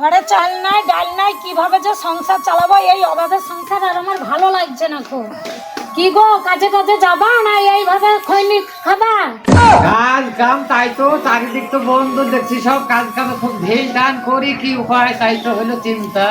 ঘরে চাল নাই ডাল নাই কীভাবে যে সংসার চালাবো এই অভাবের সংসার আর আমার ভালো লাগছে না খুব। কি গো কাজে কাজে যাবা না এইভাবে খৈনি খাবা? কাজ কাম তাই তো চারিদিক তো বন্ধ দেখছি সব কাজ কাম খুব ঢিল টান করি কি উপায় তাই তো হলো চিন্তা।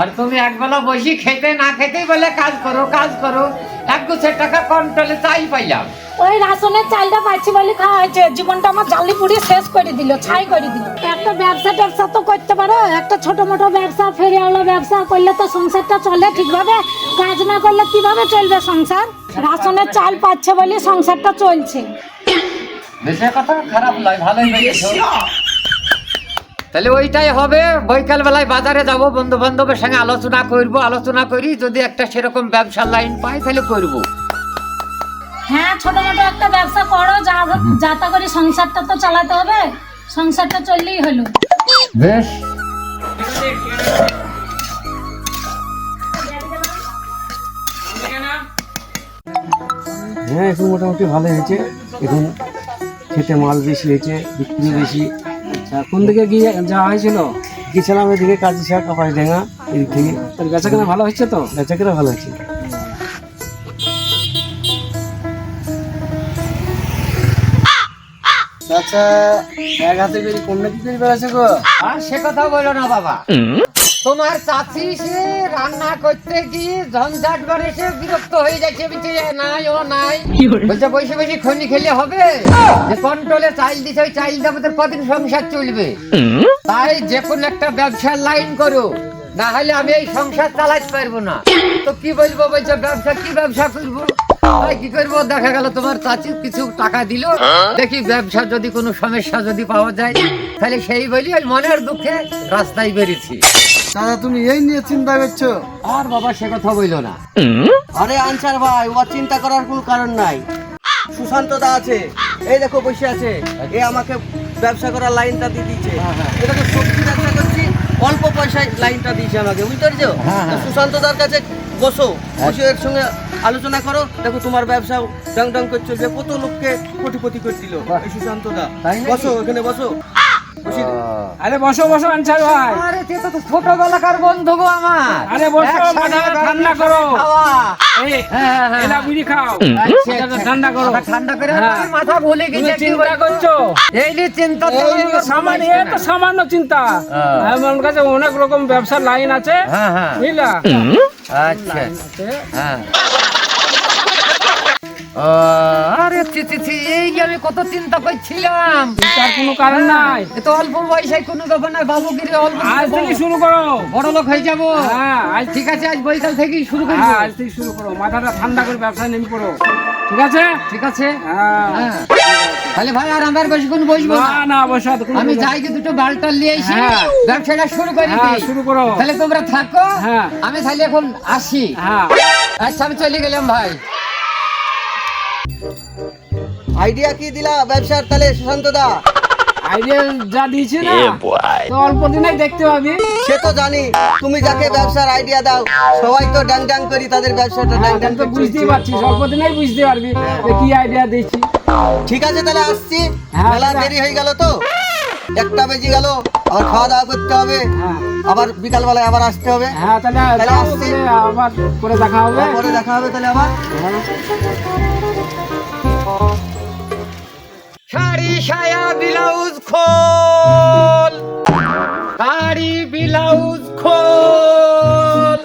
আর তুমি একবেলা বসি খেতে না খেতেই বলে কাজ করো কাজ করো। এক গুছের টাকা কন্ট্রোলে চাই পাইলাম। ওই রাশনের চালটা পাচ্ছি বলে খাওয়া হয়েছে। জীবনটা আমার জালি পুড়িয়ে শেষ করে দিল ছাই করে দিল। একটা ব্যবসা ট্যাবসা তো করতে পারো একটা ছোট মোটো ব্যবসা ফেরিওয়ালা ব্যবসা করলে তো সংসারটা চলে ঠিকভাবে। কাজ না করলে কীভাবে চলবে সংসার? রাশনের চাল পাচ্ছে বলে সংসারটা চলছে। বেশি কথা খারাপ নয় ভালোই তাহলে ওইটাই হবে। বৈকাল বেলায় বাজারে যাব বন্ধু বান্ধবের সঙ্গে আলোচনা করব। আলোচনা করি যদি একটা সেরকম ব্যবসার লাইন পাই তাহলে করব। হ্যাঁ ছোট মোটো একটা ব্যবসা করো যা যাতা করে সংসারটা তো চালাতে হবে। সংসারটা চললেই হলো। বেশ। হ্যাঁ এখন মোটামুটি ভালো হয়েছে। এখন খেতে মাল বেশি হয়েছে বিক্রি বেশি। আচ্ছা কোন দিকে গিয়ে যাওয়া হয়েছিল? গেছিলাম এদিকে কাজী শাহ কাপাই ডেঙ্গা এদিক থেকে তোর বেচা কেনা ভালো হচ্ছে তো? বেচা কেনা ভালো হচ্ছে আচ্ছা এক হাতে করে কমনে কি করে বেড়াচ্ছে গো? আর সে কথা বলো না বাবা। তোমার চাচি সে রান্না করতে গিয়ে ঝঞ্ঝাট করে সে বিরক্ত হয়ে যাচ্ছে বিচে নাই ও নাই। বলছে বসে বসে খনি খেলে হবে। যে কন্ট্রোলে চাইল দিছে ওই চাইল আমাদের কদিন সংসার চলবে। তাই যে কোনো একটা ব্যবসার লাইন করো না হলে আমি এই সংসার চালাতে পারব না। তো কি বলব বলছে ব্যবসা কি ব্যবসা করব? কি করব দেখা গেল তোমার চাচি কিছু টাকা দিল। দেখি ব্যবসা যদি কোনো সমস্যা যদি পাওয়া যায় তাহলে সেই বলি ওই মনের দুঃখে রাস্তায় বেরিয়েছি। দাদা তুমি এই নিয়ে চিন্তা করছ? আর বাবা সে কথা বইলো না। আরে আনসার ভাই ও চিন্তা করার কোনো কারণ নাই। সুশান্ত দা আছে। এই দেখো বসে আছে। এ আমাকে ব্যবসা করার লাইনটা দিয়ে দিয়েছে। এটা তো সবজি ব্যবসা করছি। অল্প পয়সায় লাইনটা দিয়েছে আমাকে বুঝতে পারছ? হ্যাঁ, হ্যাঁ। সুশান্ত দার কাছে বসো। বসে এর সঙ্গে আলোচনা করো। দেখো তোমার ব্যবসা ডং ডং করছে। যে কত লোককে কোটিপতি করে দিল সুশান্ত দা। বসো এখানে বসো। বসি। আরে বসো বসো আনসার ভাই। আরে তো ছোটবেলাকার বন্ধু গো আমার। আরে বসো, গরম ঠান্ডা করো। এই হ্যাঁ, হ্যাঁ, হ্যাঁ। এলা বুড়ি খাও। ঠান্ডা করো। মাথা ঠান্ডা করে। মাথা ভুলে গেছে চিন্তা করছ? এই নিয়ে চিন্তা সামান্য এ তো সামান্য চিন্তা। হ্যাঁ। আমার কাছে অনেক রকম ব্যবসার লাইন আছে। হ্যাঁ হ্যাঁ। বুঝলা? আচ্ছা। হ্যাঁ। ও, আরে ছি ছি ছি এই আমি কত চিন্তা করছিলাম। তার কোনো কারণ নাই। এ তো অল্প বয়সে কোনো ব্যাপার নাই বাবু গিরে অল্প আজ থেকে শুরু করো। বড় লোক হয়ে যাব। হ্যাঁ আজ ঠিক আছে আজ বৈকাল থেকেই শুরু হ্যাঁ আজ থেকে শুরু করো। মাথাটা ঠান্ডা করে ব্যবসায় নেমে পড়ো। ঠিক আছে? ঠিক আছে। হ্যাঁ। হ্যাঁ। তাহলে ভাই আর আমার বেশিক্ষণ বসবো না। না না বসো আমি যাই কি দুটো বালটাল নিয়ে এসে হ্যাঁ। ব্যবসাটা শুরু করি হ্যাঁ, শুরু করো। তাহলে তোমরা থাকো। হ্যাঁ। আমি তাহলে এখন আসি। হ্যাঁ। আচ্ছা আমি চলে গেলাম ভাই। আইডিয়া কি দিলা ব্যবসার তাহলে সুশান্ত দা? আইডিয়া যা দিয়েছি না তো অল্প দিনেই দেখতে পাবি। সে তো জানি তুমি যাকে ব্যবসার আইডিয়া দাও সবাই তো ডাং ডাং করি তাদের ব্যবসাটা ডাং হ্যাঁ, ডাং তো বুঝতেই পারছিস অল্প দিনেই বুঝতে পারবি কি আইডিয়া দিচ্ছি ঠিক আছে তাহলে আসছি। হ্যাঁ, মেলা দেরি হয়ে গেল তো? একটা বেজে গেল আবার খাওয়া দাওয়া করতে হবে। হ্যাঁ। আবার বিকাল বেলায় আবার আসতে হবে। হ্যাঁ তাহলে তাহলে আসছি। আবার পরে দেখা হবে। পরে দেখা হবে তাহলে আবার। হ্যাঁ। শাড়ি সায়া ব্লাউজ খোল। শাড়ি ব্লাউজ খোল।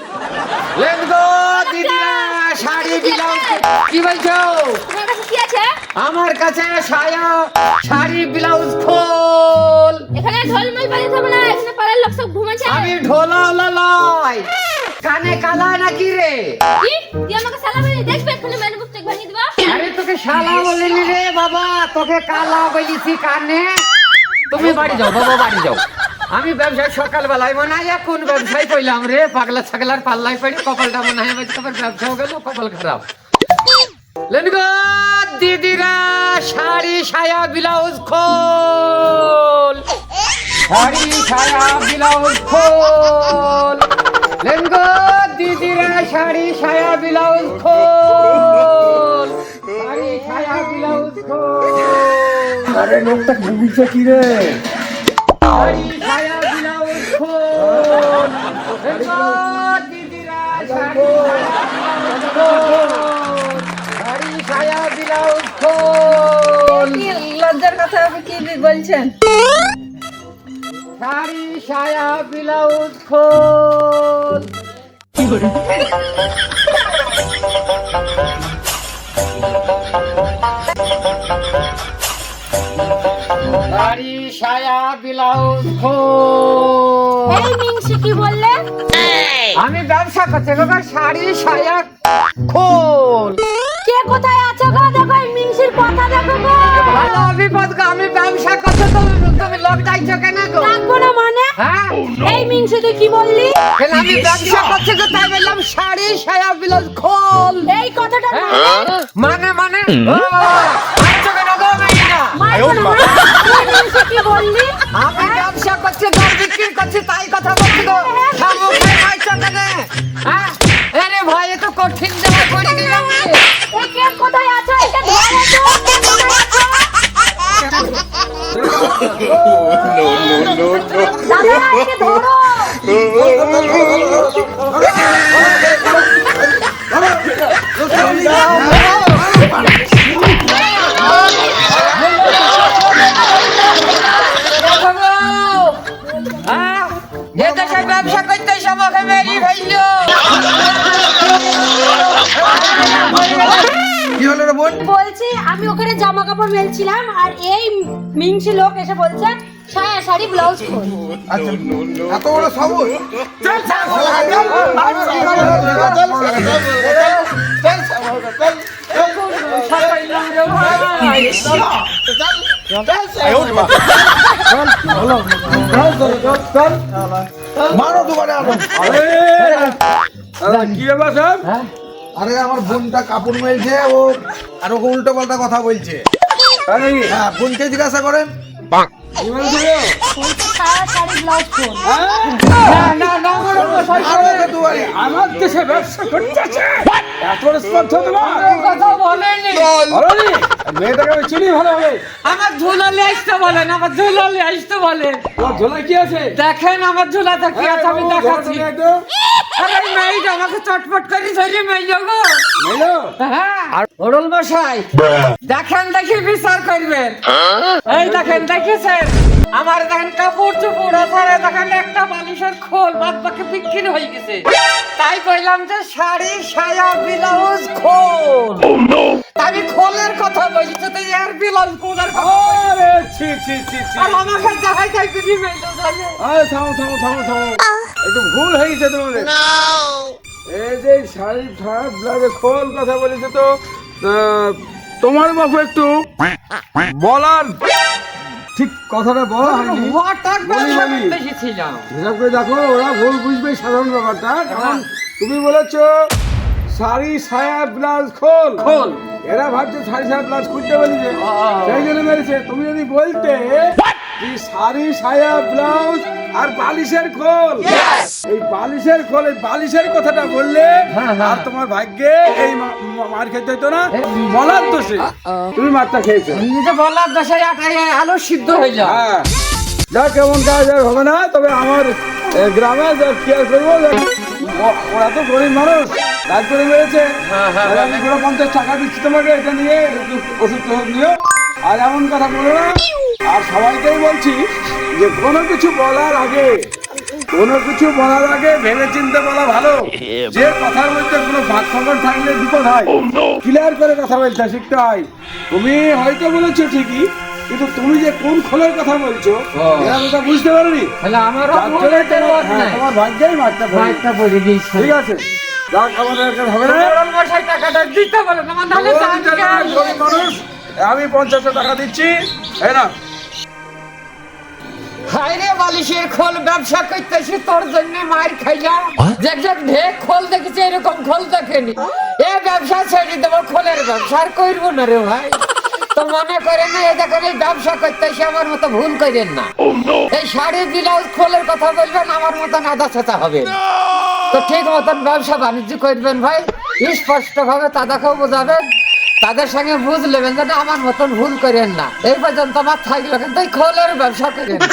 লেটস গো দিদিরা শাড়ি ব্লাউজ কি বলছো? কি আছে? আমার কাছে সায়া শাড়ি ব্লাউজ খোল। এখানে ঢোলমল বাজাতে হবে না এখানে পাড়ার লোক সব ঘুমাচ্ছে। আমি ঢোলা লয় কানে কালা নাকি রে? কি? তুই আমাকে দেখবে? এখানে চেক ভাঙিয়ে দিবা। তোকে শালা বলিনি রে বাবা তোকে কালা বলেছি কানে। তুমি বাড়ি যাও বাবা বাড়ি যাও। আমি ব্যবসায় সকালবেলায় মনে হয় কোন ব্যবসায় কইলাম রে? পাগলা ছাগলার পাল্লায় পড়ি কপালটা মনে হয় তোমার ব্যবসাও গেল কপাল খারাপ। লেন গো দিদিরা শাড়ি সায়া ব্লাউজ খোল। শাড়ি সায়া ব্লাউজ খোল। লেনগো দিদিরা শাড়ি সায়া ব্লাউজ খোল। আরে লোকটা ঘুমিয়েছে কি রে শাড়ি, শাড়ি, সায়া, ব্লাউজ খোল। লজ্জার কথা কি বলছেন? শাড়ি সায়া ব্লাউজ খোল। এই মিংসি কি বললে? আমি ব্যবসা করছি বাবা শাড়ি সায়া খোল। কে কোথায় আছে গো? দেখো এই মিংসির কথা দেখো গো। ভালো বিপদ গো, আমি ব্যবসা করছি তুমি তুমি লোক যাইছো কেন গো? রাখব না মানে? হ্যাঁ। এই মিংসি তুই কি বললি? আমি ব্যবসা করছি গো, তাই বললাম শাড়ি সায়া ব্লাউজ খোল। এই কথাটা হ্যাঁ? মানে? মানে আমি ব্যবসা করছি দর বিক্রি করছি তাই কথা বলছি গো খাব খাই খাইছো কেন? হ্যাঁ? আরে ভাই এ তো কঠিন জায়গা পড়ে গেলাম কে কোথায় আছে? একে ধরে তো দাদা একে ধরো। করতে মেরি ফেলল কি হলো রে বোন বলছি আমি ওখানে জামা কাপড় মেলছিলাম আর এই মিংসি লোক এসে বলছে সায়া শাড়ি ব্লাউজ খোল আচ্ছা এত বড় সাবুন মারো দুবারে আরও! কি ব্যাপার সব আরে আমার বোনটা কাপড় মেলছে ও আর ওকে উল্টো পাল্টা কথা বলছে। হ্যাঁ বোনকে জিজ্ঞাসা করেন। আমার দেশে ব্যবসা করতেছে। এত স্পর্ধ তোমার? কথা বলনি। মেয়েটাকে আমি চিনি ভালো হবে। আমার ঝুলালে আসতে বলেন আমার ঝুলালে আসতে বলেন। তোর ঝোলায় কি আছে? দেখেন আমার ঝুলাতে কি আছে আমি দেখাচ্ছি। আরে মেয়েটা আমাকে চটপট করে ধরে মেয়ে গো। মেলো হ্যাঁ আর ওরল মশাই দেখেন দেখি বিচার করবেন। এই দেখেন দেখেছেন? আমার দেখেন কাপড় চোপড় আছে দেখেন একটা বালিশের খোল বাদ বাকি বিক্রি হয়ে গেছে। তাই কইলাম যে শাড়ি সায়া ব্লাউজ খোল। আমি খোলের কথা বলছি তো এর ব্লাউজ খোলের আরে ছি ছি ছি ছি। আর আমাকে যাই যাই দিদি মেলো জানে। আরে থামো থামো থামো থামো। একটু ভুল হয়ে গেছে তোমাদের। এই যে শাড়ি ঠাড়া ব্লাউজে খোল কথা বলেছে তো তোমার বাবু একটু বলার ঠিক কথাটা বলা হয়নি। হিসাব করে দেখো ওরা ভুল বুঝবে সাধারণ ব্যাপারটা। কারণ তুমি বলেছ শাড়ি সায়া ব্লাউজ খোল। খোল। এরা ভাবছে শাড়ি সায়া ব্লাউজ খুলতে বলেছে। সেই জন্য মেরেছে। তুমি যদি বলতে যে শাড়ি সায়া ব্লাউজ আর বালিশের খোল। এই বালিশের খোল এই বালিশের কথাটা বললে হ্যাঁ, হ্যাঁ। আর তোমার ভাগ্যে এই মার খেতে হতো না বলার দোষে। তুমি মারটা খেয়েছো। নিজে বলার দশে আটাই আলো সিদ্ধ হয়ে যায়। হ্যাঁ। যা কেমন কাজ আর হবে না তবে আমার গ্রামে যা কেয়ার করব ওরা তো গরিব মানুষ কাজ করে মেরেছে আমি পুরো পঞ্চাশ টাকা দিচ্ছি তোমাকে এটা নিয়ে ওষুধ টষুধ নিও। আর এমন কথা বলো না আর সবাইকেই বলছি যে কোনো কিছু বলার আগে কোনো কিছু বলার আগে ভেবে চিন্তে বলা ভালো। যে কথার মধ্যে কোনো ভাগ খবর থাকলে বিপদ হয়। ক্লিয়ার করে কথা বলতে শিখতে হয়। তুমি হয়তো বলেছ ঠিকই কিন্তু তুমি যে কোন খোলের কথা বলছো এরা তো তা বুঝতে পারোনি। তোমার- রোধ হ্যাঁ, নাই। তোমার ভাগ্যেই মারতে পারি। মাইকটা বলে ঠিক আছে। আমাদের হবে না। টাকাটা দিতে বলেন, আমার আমি পঞ্চাশ টাকা দিচ্ছি। এই না হায় রে বালিশের খোল ব্যবসা করতেছি তোর জন্য মার খাইলাম। যে যে ঢেক খোল দেখেছি এরকম খোল দেখেনি। এ ব্যবসা ছেড়ে দেবো খোলের ব্যবসা আর করব না রে ভাই। তো মনে করেন না এ দেখেন এই ব্যবসা করতেছি আমার মতো ভুল করেন না। এই শাড়ি ব্লাউজ খোলের কথা বলবেন আমার মতন আদা ছাতা হবে। তো ঠিক মতন ব্যবসা বাণিজ্য করবেন ভাই স্পষ্ট ভাবে তাদেরকেও বোঝাবেন তাদের সঙ্গে বুঝ নেবেন যে না, আমার মতন ভুল করেন না। এই পর্যন্ত আমার থাকল কিন্তু খোলের ব্যবসা করেন না।